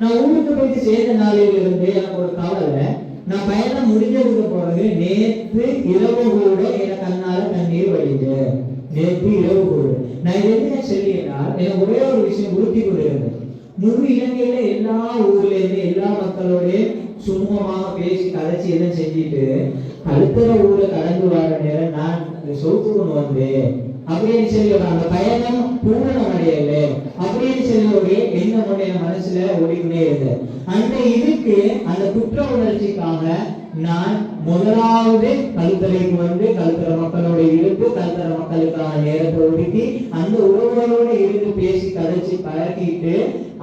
நான் ஊருக்கு போயிட்டு சேர்ந்த நாளில் இருந்து எனக்கு ஒரு கவலை நான் பயணம் முடிஞ்சதுக்கு பிறகு நேத்து இரவு கூட என கண்ணால தண்ணீர் வடிது. நேற்று இரவு கூட. நான் இது என்ன சொல்லினால் எனக்கு ஒரே ஒரு விஷயம் உறுதி கொண்டிருந்தது முழு இலங்கையில எல்லா ஊர்ல இருந்து எல்லா மக்களோடையும் சுமூகமாக பேசி கதைச்சி எல்லாம் செஞ்சுட்டு அடுத்த ஊர்ல கடந்து வர நேரம் நான் சொத்து கொண்டு வந்தேன் அப்படின்னு சொல்லி அந்த பயணம் பூரணம் அடையல அப்படின்னு சொல்லி ஒரு எண்ணம் ஒண்ணு என் மனசுல ஓடிக்கொண்டே இருந்தது அந்த இதுக்கு அந்த குற்ற உணர்ச்சிக்காக நான் முதலாவது கழுத்தறைக்கு வந்து கழுத்தர மக்களோட இருந்து கழுத்தர மக்களுக்கான நேரத்தை ஒதுக்கி அந்த உறவுகளோட இருந்து பேசி கதைச்சு பழகிட்டு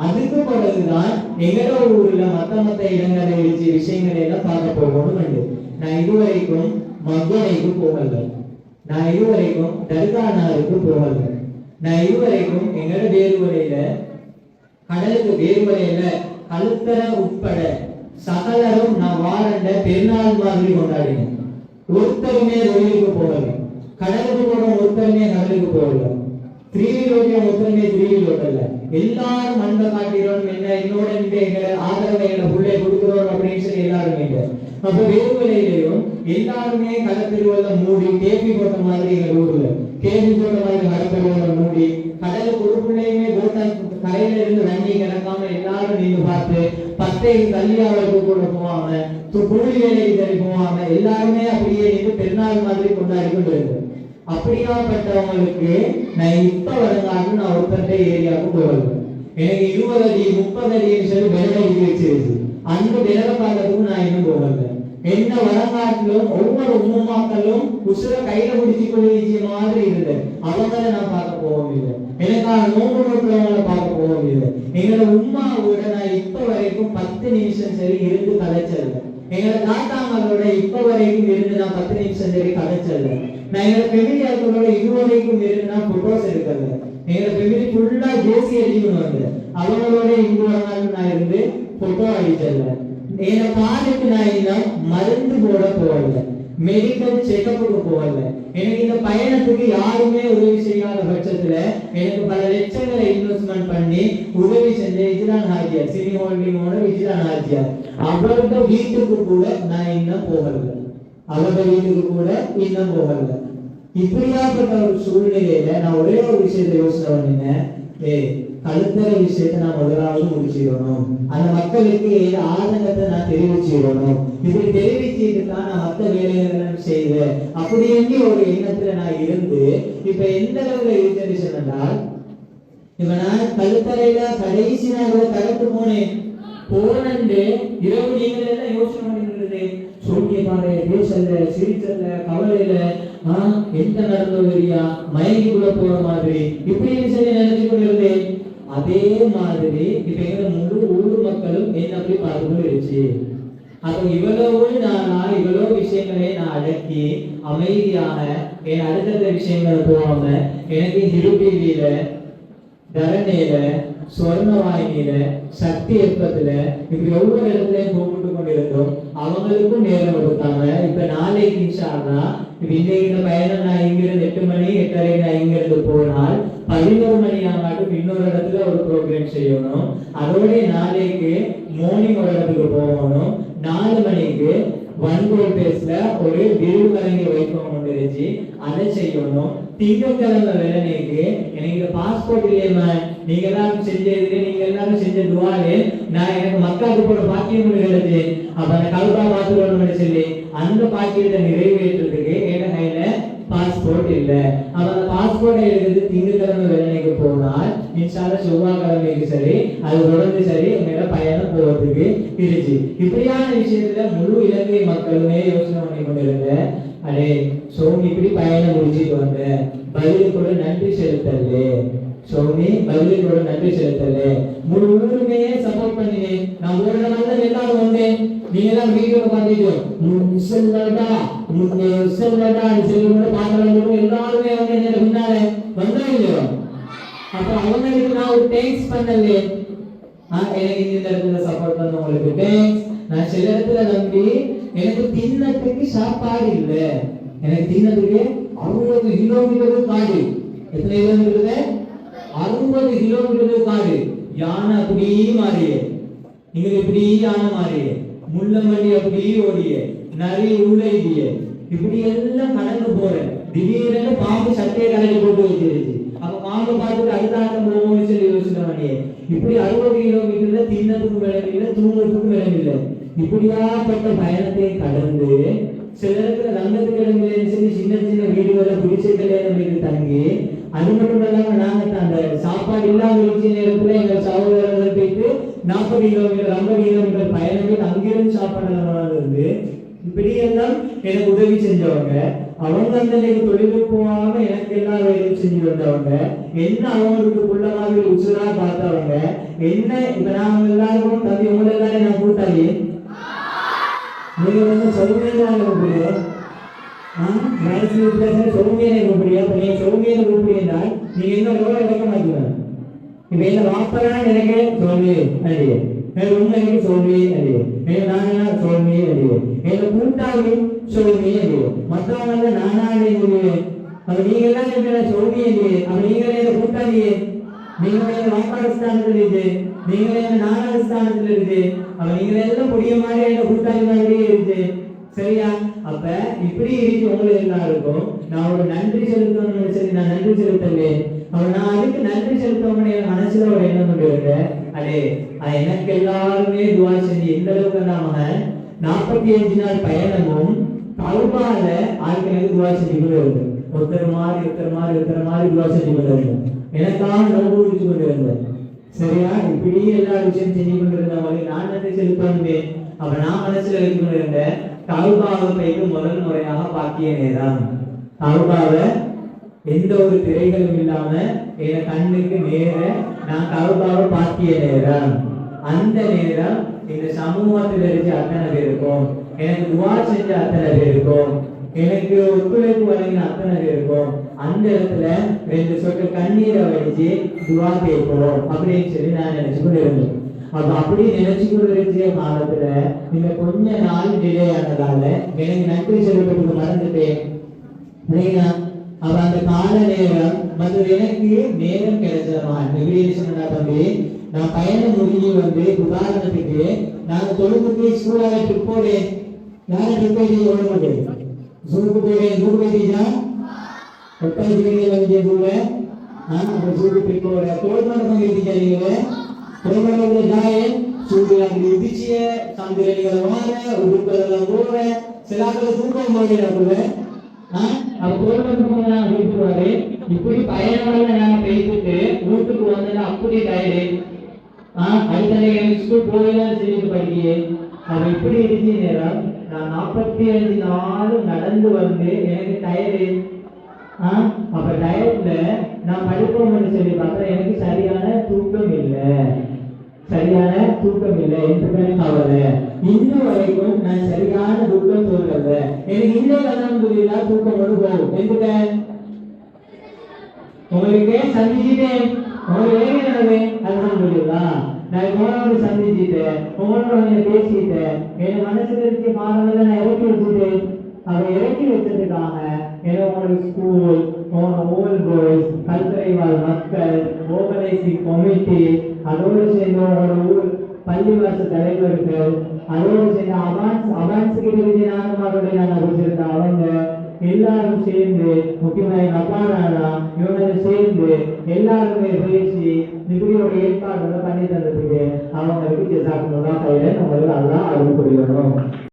அதுக்கு பிறகுதான் எங்களோட ஊர்ல மத்த மத்த இடங்களை வச்சு விஷயங்களை எல்லாம் பார்க்க போகணும் நான் இதுவரைக்கும் மதுரைக்கு போகல. நான் இதுவரைக்கும் தர்கானாருக்கு போகல நான் இதுவரைக்கும் எங்களோட வேறுவரையில கடலுக்கு வேறுவரையில கழுத்தர உட்பட சகலரும் நான் வாரண்ட பெருநாள் மாதிரி கொண்டாடினேன் ஒருத்தருமே வெளியுக்கு போகல. கடலுக்கு போன ஒருத்தருமே கடலுக்கு போகல. திருவிழி ஓட்டிய ஒருத்தருமே திருவிழி ஓட்டல. எல்லாரும் அன்பை காட்டிறோம் என்ன என்னோட இந்த எங்களை ஆதரவை எங்களை உள்ளே கொடுக்கிறோம் அப்படின்னு சொல்லி எல்லாரும் இல்லை அப்ப வேறுவலையிலையும் எல்லாருமே கடற்கருவல்ல மூடி கேபி போட்ட மாதிரி எங்க ஊர்ல கேபி போட்ட மாதிரி கடற்கருவல்ல மூடி கடல் ஒரு பிள்ளையுமே கரையில இருந்து வண்டி கிடக்காம எல்லாரும் நின்று பார்த்து பத்தை கல்யாணத்துக்கு கூட போவாங்க. து- குழி வேலைக்கு சரி போவாங்க. எல்லாருமே அப்படியே நின்று பெருநாள் மாதிரி கொண்டாடி கொண்டு இருக்கு அப்படியாப்பட்டவங்களுக்கு நான் இப்ப வருங்காலும் நான் ஒருத்தட்ட ஏரியாவுக்கு போவேன் எனக்கு இருபது அடி முப்பது அடின்னு சொல்லி விலக வச்சிருச்சு. அந்த விலக பார்க்கறதுக்கு நான் இன்னும் போவேன் என்ன வரங்காட்டிலும் ஒவ்வொரு உண்மாக்களும் உசுர கையில பிடிச்சி கொள்ளிச்ச மாதிரி இருந்தது அவங்கள நான் பார்க்க போகவும் இல்லை எனக்கான நோம்பு நோக்கிறவங்கள பார்க்க போகவும் இல்லை எங்களோட உம்மாவோட நான் இப்ப வரைக்கும் பத்து நிமிஷம் சரி இருந்து கதைச்சல்ல. எங்களோட தாத்தாங்களோட இப்ப வரைக்கும் இருந்து நான் பத்து நிமிஷம் சரி கதைச்சல்ல. நான் எங்களோட பெமிலியாக்களோட இதுவரைக்கும் இருந்து நான் போட்டோஸ் எடுக்கல. எங்களோட பெமிலி ஃபுல்லா ஜேசி அடிக்கணும் வந்து அவங்களோட இங்கு நான் இருந்து போட்டோ அடிச்சல்ல என நான் இன்னும் மருந்து போட போகல மெடிக்கல் செக்கப்புக்கு போகல. எனக்கு இந்த பயணத்துக்கு யாருமே உதவி செய்யாத பட்சத்துல எனக்கு பல லட்சங்களை இன்வெஸ்ட்மெண்ட் பண்ணி உதவி செஞ்ச இஜ்லான் ஹாஜியார் சினி ஹோல்டிங்கோட இஜ்லான் ஹாஜியார். அவரோட வீட்டுக்கு கூட நான் இன்னும் போகல. அவரோட வீட்டுக்கு கூட இன்னும் போகல. இப்படியாப்பட்ட ஒரு சூழ்நிலையில நான் ஒரே ஒரு விஷயத்தை யோசனை பண்ணினேன் ஏய் கழுத்தறை விஷயத்தை நான் முதலாவது முடிச்சிடணும் அந்த மக்களுக்கு ஆதங்கத்தை நான் தெரிவிச்சிடணும் இப்படி தெரிவிச்சுட்டு தான் நான் மற்ற வேலைகளை செய்வேன். அப்படி என்று ஒரு எண்ணத்துல நான் இருந்து இப்ப எந்த அளவுல இருக்கிறது சொன்னால் இப்ப நான் கழுத்தறையில கடைசி நான் கூட போனேன். போனண்டு இரவு நீங்கள் எல்லாம் யோசனை பண்ணிட்டு சோக்கிய பாரு பேசல சிரிச்சல கவலையில ஆஹ் எந்த நடந்தது தெரியா? மயங்கிக்குள்ள போற மாதிரி. இப்படி சொல்லி நினைச்சு கொண்டிருந்தேன். அதே மாதிரி இப்ப எங்க முழு ஊர் மக்களும் என்ன போய் பார்த்து கொண்டு இருந்துச்சு அப்ப இவ்வளவு நானா இவ்வளவு விஷயங்களை நான் அடக்கி அமைதியாக என் அடுத்தடுத்த விஷயங்களை போகாம எனக்கு ஹிரு தரணையில தரணியில சொர்ணவாயினியில சக்தி எப்பத்துல இப்ப ஒவ்வொரு இடத்துலயும் கூப்பிட்டு கொண்டிருந்தோம். அவங்களுக்கும் நேரம் கொடுத்தாங்க இப்ப நாளைக்கு இன்ஷால்லா இன்னைக்கு இந்த பயணம் நான் இங்கிருந்து எட்டு மணி எட்டரை நான் இங்கிருந்து போனால் பதினோரு மணி ஆகாட்டும் இன்னொரு இடத்துல ப்ரோக்ராம் செய்யணும். அதோட நாளைக்கு மார்னிங் ஒரு போகணும். நாலு மணிக்கு வன்கோல் பேஸ்ல ஒரு விருதுமரங்கி வைப்போம் கொண்டு இருந்துச்சு அதை செய்யணும். திங்கட்கிழமை வேலைக்கு எனக்கு பாஸ்போர்ட் இல்லையம்மா. நீங்க எல்லாரும் செஞ்சது நீங்க எல்லாரும் செஞ்ச துவாலே நான் எனக்கு மக்களுக்கு போட பாக்கியம் கிடைச்சு அப்ப அந்த கல்பா பாத்துக்கணும்னு சொல்லி அந்த பாக்கியத்தை நிறைவேற்றுறதுக்கு என் கையில பாஸ்போர்ட் இல்லை. அப்ப அந்த பாஸ்போர்ட் எடுக்கிறது திங்கட்கிழமை வேலைக்கு போனால் இன்ஷால்ல செவ்வாய்க்கிழமைக்கு சரி அது தொடர்ந்து சரி எங்களோட பயணம் போவதுக்கு இருந்துச்சு. இப்படியான விஷயத்துல முழு இலங்கை மக்களுமே யோசனை பண்ணி கொண்டிருந்த அடே சோமி இப்படி பயணம் முடிச்சுட்டு வந்த பதிலுக்கு நன்றி செலுத்தல்லே. சோமி பதிலுக்கு நன்றி செலுத்தலே முழு ஊருமே சப்போர்ட் பண்ணினேன். நான் ஒரு நாள்ல எல்லாரும் வந்தேன். நீங்க தான் வீடியோ பார்த்துட்டு முசல்லடா முசல்லடா சொல்லி கூட பார்க்கலாம் எல்லாருமே வந்து என்ன பின்னாலே வந்தா இல்லையோ? அப்ப அவங்களுக்கு நான் ஒரு தேங்க்ஸ் பண்ணல. எனக்கு இந்த இடத்துல சப்போர்ட் பண்ண உங்களுக்கு தேங்க்ஸ் நான் சில இடத்துல நம்பி எனக்கு தின்னத்துக்கு சாப்பாடு இல்லை. எனக்கு தின்னத்துக்கு அவ்வளவு கிலோமீட்டர் காடு. எத்தனை கிலோமீட்டர் அறுபது கிலோமீட்டர் காடு. யானை அப்படியே மாறியே. நீங்க இப்படி யானை மாறியே. முள்ளமல்லி அப்படியே ஓடிய. நிறைய உள்ளைடிய இப்படி எல்லாம் கடந்து போறேன். திடீர்னு பாம்பு சட்டையை கடைக்கு போட்டு வச்சிருச்சு அப்ப பாம்பு பார்த்துட்டு அடுத்தாட்டம் போவோம்னு சொல்லி யோசிச்சவனே இப்படி அறுபது கிலோமீட்டர்ல தின்னதுக்கும் விளங்கில்லை தூங்குறதுக்கும் விளங்கில்லை இப்படியாப்பட்ட பயணத்தை கடந்து சில இடத்துல ரங்கத்து கிழங்குல சொல்லி சின்ன சின்ன வீடுகளை குடிசை கல்யாணம் தங்கி. அது மட்டும் இல்லாம நாங்க அப்பா இல்லாத இல்லாம நேரத்தில் எங்கள் சகோதரர்கள் போயிட்டு நாற்பது கிலோமீட்டர் ஐம்பது கிலோமீட்டர் பயணங்கள் அங்கிருந்து சாப்பாடு இருந்து இப்படியெல்லாம் எனக்கு உதவி செஞ்சவங்க. அவங்க அந்த எனக்கு தொழிலுக்கு போகாம எனக்கு எல்லா வேலையும் செஞ்சு வந்தவங்க. என்ன அவங்களுக்கு உள்ள மாதிரி உசுரா பார்த்தவங்க. என்ன இப்ப நாங்க எல்லாரும் தம்பி உங்களை எல்லாரும் நான் கூட்டாளி நீங்க வந்து சொல்லுங்க கூப்பிடுங்க சௌமியனை கூப்பிடுறியா? அப்ப நீங்க சௌமியனை கூப்பிடுறீங்கன்னா நீங்க என்ன எவ்வளவு இறக்க மாட்டீங்க இப்ப என்ன வாப்பரா எனக்கு சொல்லு அடியே. என் உண்மைக்கு சொல்லி அடியே. என் நானா சொல்லி அடியே. என் கூட்டாளி சொல்லி அடியே. மற்றவங்க நானாடி சொல்லுவேன் அப்ப நீங்க எல்லாம் என்ன சொல்லி அடியே. அப்ப நீங்களே என்ன கூட்டாளியே? நீங்களே வாப்பாடு ஸ்தானத்தில் இருக்கு? நீங்களே நானாடு ஸ்தானத்தில் இருக்கு? அப்ப நீங்களே எல்லாம் புடிய மாதிரி கூட்டாளி மாதிரியே இருக்கு? சரியா? அப்ப இப்படி இருக்கு உங்களுக்கு எல்லாருக்கும் நான் ஒரு நன்றி செலுத்தணும்னு சொல்லி நான் நன்றி செலுத்தலேன் அவன் நான் அதுக்கு நன்றி செலுத்தவனே என் மனசுல ஒரு எண்ணம் கொண்டு அடே எனக்கு எல்லாருமே துவா செஞ்சு எந்த அளவுக்கு நாம நாற்பத்தி அஞ்சு நாள் பயணமும் கல்பால ஆட்களுக்கு துவா செஞ்சு கொண்டு வருது. ஒருத்தர் மாதிரி ஒருத்தர் மாதிரி ஒருத்தர் மாதிரி துவா செஞ்சு கொண்டு வருது. எனக்கான நோம்பு கொண்டு வருது. சரியா? இப்படி எல்லா விஷயம் செஞ்சு கொண்டு இருந்தவங்க நான் நன்றி செலுத்தணுமே. அப்ப நான் மனசுல வைக்கணும் கொண்டு இருந்தேன் கல்பாவை போயிட்டு முதல் முறையாக பாக்கிய நேரம் கல்பாவை எந்த ஒரு திரைகளும் இல்லாம என் கண்ணுக்கு நேர நான் கல்பாவை பாக்கிய நேரம் அந்த நேரம் இந்த சமூகத்தில் இருக்க அத்தனை பேருக்கும் எனக்கு துவா செஞ்ச அத்தனை பேருக்கும் எனக்கு ஒத்துழைப்பு வழங்கின அத்தனை பேருக்கும் அந்த இடத்துல ரெண்டு சொட்டு கண்ணீரை வடிச்சு துவா கேட்போம் அப்படின்னு சொல்லி நான் நினைச்சு கொண்டு இருந்தேன். அது அப்படி நினைச்சு கொண்டு காலத்துல. நீங்க கொஞ்ச நாள் டிலே ஆனதால எனக்கு நன்றி செலுத்துறதுக்கு மறந்துட்டேன். இல்லைங்களா அப்ப அந்த கால நேரம் மற்றது எனக்கு நேரம் கிடைச்சதமா? எப்படி சொன்னா தம்பி நான் பயணம் முடிஞ்சு வந்து உதாரணத்துக்கு நான் தொழுகுக்கு ஸ்கூலாக ட்ரிப் போறேன் யாரும் ட்ரிப் போய் சொல்ல மாட்டேன் ஜூக்கு போயிடுறேன் ஜூக்கு போயிட்டீங்களா எட்டாவது பிள்ளைங்க வந்து கூட அப்ப ஜூக்கு ட்ரிப் போறேன் தோல்மண்டம் பண்ணிருக்கீங்க நீங்க தோல்மண்டம் ஜாய சூடு அங்கே இடிச்சிய சந்திரனிகளை வாங்க உடுப்பதெல்லாம் போற சிலாக்கள் தூக்கம் போகிறேன் அப்ப தோல்மண்டம் நான் இப்படி பயணம் நாங்க பேசிட்டு வீட்டுக்கு வந்து அப்படி டயர்டு. அடுத்த ஸ்கூல் போயெல்லாம் சொல்லிட்டு படிக்கையே. இப்படி இருந்துச்சு நேரம். நான் நாற்பத்தி அஞ்சு நாளும் நடந்து வந்து எனக்கு டயர்டு. அப்ப டயர்ட்ல நான் படிப்போம்னு சொல்லி பார்த்தா எனக்கு சரியான தூக்கம் இல்லை. சரியான தூக்கம் இல்லை என்று கவலை இன்ன வரைக்கும் நான் சரியான தூக்கம் சொல்றத எனக்கு இந்த கதம் புரியல தூக்கம் கொண்டு எந்துட்டேன் உங்களுக்கு சந்திச்சுட்டேன். உங்களுக்கு வேக நடவே அதுதான் புரியுதா நான் உங்களோட சந்திச்சுட்டேன். உங்களோட பேசிட்டேன். என் மனசுல இருக்க பாடங்களை நான் இறக்கி வச்சுட்டேன். அதை இறக்கி வச்சதுக்காக ஏன்னா ஸ்கூல் ஓல் பாய்ஸ் கல்துறை வாழ் மக்கள் ஓர்கனைசிங் கமிட்டி அதோடு சேர்ந்த உங்களோட ஊர் பள்ளிவாச தலைவர்கள் அதோடு சேர்ந்த அவான்ஸ் அவான்ஸ் கிட்ட நாகமாரோட நான் குறிச்சிருந்த அவங்க எல்லாரும் சேர்ந்து முக்கியமாக எங்கள் அப்பா நானா இவங்க சேர்ந்து எல்லாருமே பேசி இப்படி ஏற்பாடுகளை ஏற்பாடு பண்ணி தந்ததுக்கு அவங்களுக்கு ஜெசாக்கணும் தான் கையில நம்மளுக்கு நல்லா அருள் புரியணும்.